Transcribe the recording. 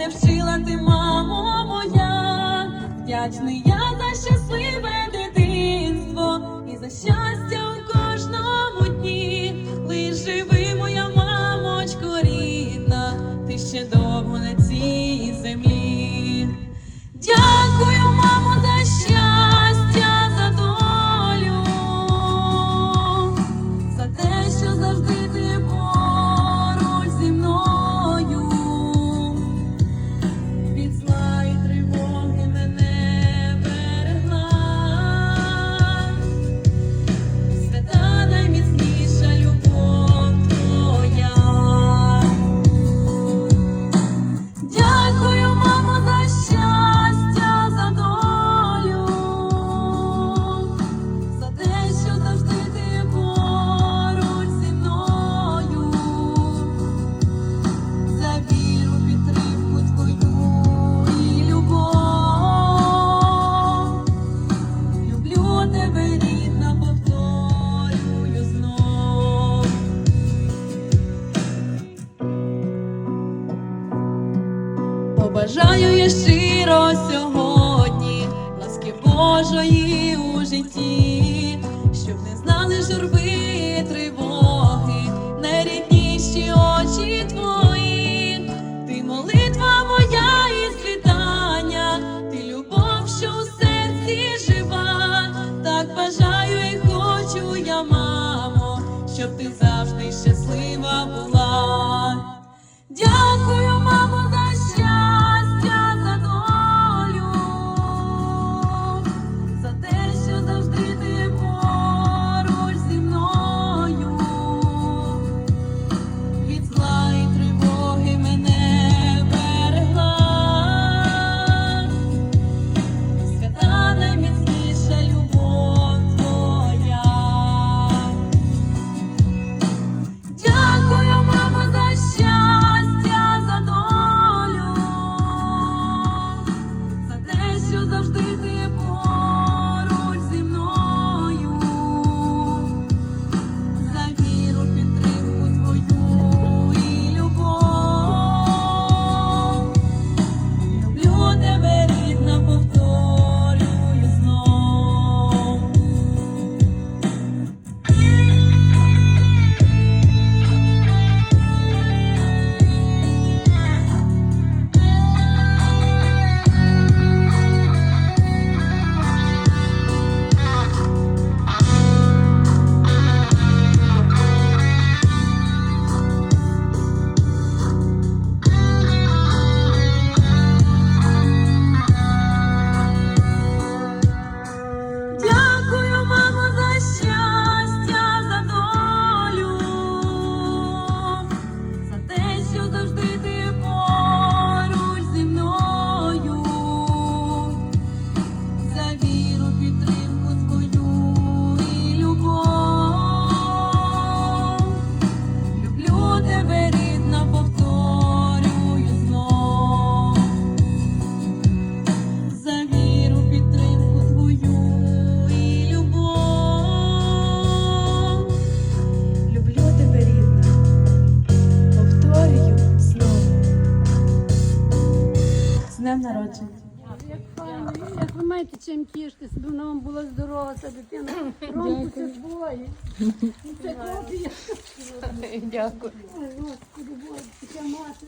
Мене вчила ти, мамо моя, вдячний я за щасливе дитинство і за щастя у кожному дні. Лиш живи, моя мамочко рідна, ти ще довго на цій землі. Дякую, мамо, за щастя, за долю, за те, що завжди ти поруч Побажаю я щиро сьогодні ласки Божої у житті, щоб не знали журби і тривоги, щоб ти завжди днем народження. Як ви маєте чим тішитися, щоб вона вам була здорова, ця дитина. Ромку це двоє. Це копія. Дякую. Ой, Господи, Боже, така мати.